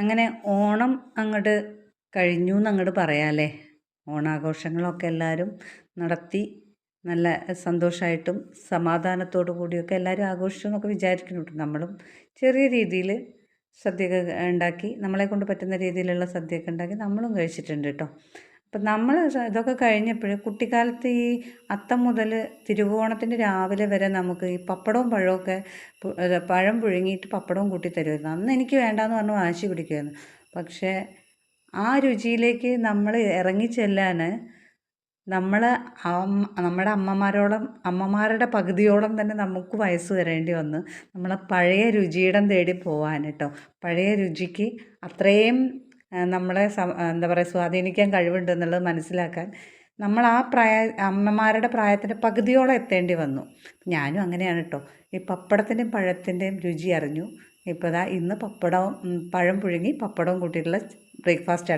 അങ്ങനെ ഓണം അങ്ങോട്ട് കഴിഞ്ഞു എന്നങ്ങോട്ട് പറയാമല്ലേ ഓണാഘോഷങ്ങളൊക്കെ എല്ലാവരും നടത്തി നല്ല സന്തോഷമായിട്ടും സമാധാനത്തോടു കൂടിയൊക്കെ എല്ലാവരും ആഘോഷിച്ചു എന്നൊക്കെ വിചാരിക്കുന്നുണ്ട്. നമ്മളും ചെറിയ രീതിയിൽ സദ്യയൊക്കെ ഉണ്ടാക്കി നമ്മളെ കൊണ്ട് പറ്റുന്ന രീതിയിലുള്ള സദ്യയൊക്കെ ഉണ്ടാക്കി നമ്മളും കഴിച്ചിട്ടുണ്ട് കേട്ടോ അപ്പം നമ്മൾ ഇതൊക്കെ കഴിഞ്ഞപ്പോൾ കുട്ടിക്കാലത്ത് ഈ അത്തം മുതൽ തിരുവോണത്തിന്റെ രാവിലെ വരെ നമുക്ക് ഈ പപ്പടവും പഴമൊക്കെ പഴം പുഴുങ്ങിയിട്ട് പപ്പടവും കൂട്ടി തരുമായിരുന്നു. അന്ന് എനിക്ക് വേണ്ടാന്ന് പറഞ്ഞ് വാശി പിടിക്കുമായിരുന്നു. പക്ഷേ ആ രുചിയിലേക്ക് നമ്മൾ ഇറങ്ങിച്ചെല്ലാൻ നമ്മൾ നമ്മുടെ അമ്മമാരോളം അമ്മമാരുടെ പകുതിയോളം തന്നെ നമുക്ക് വയസ്സ് വരേണ്ടി വന്ന് നമ്മളെ പഴയ രുചിയിടം തേടി പോകാൻ കേട്ടോ. പഴയ രുചിക്ക് അത്രയും നമ്മളെ എന്താ പറയുക സ്വാധീനിക്കാൻ കഴിവുണ്ട് എന്നുള്ളത് മനസ്സിലാക്കാൻ നമ്മൾ ആ പ്രായ അമ്മമാരുടെ പ്രായത്തിന്റെ പകുതിയോളം എത്തേണ്ടി വന്നു. ഞാനും അങ്ങനെയാണ് കേട്ടോ ഈ പപ്പടത്തിന്റെയും പഴത്തിന്റെയും രുചി അറിഞ്ഞു. ഇപ്പോൾ ഇന്ന് പപ്പടവും പഴം പുഴുങ്ങി പപ്പടവും കൂട്ടിയിട്ടുള്ള ബ്രേക്ക്ഫാസ്റ്റ്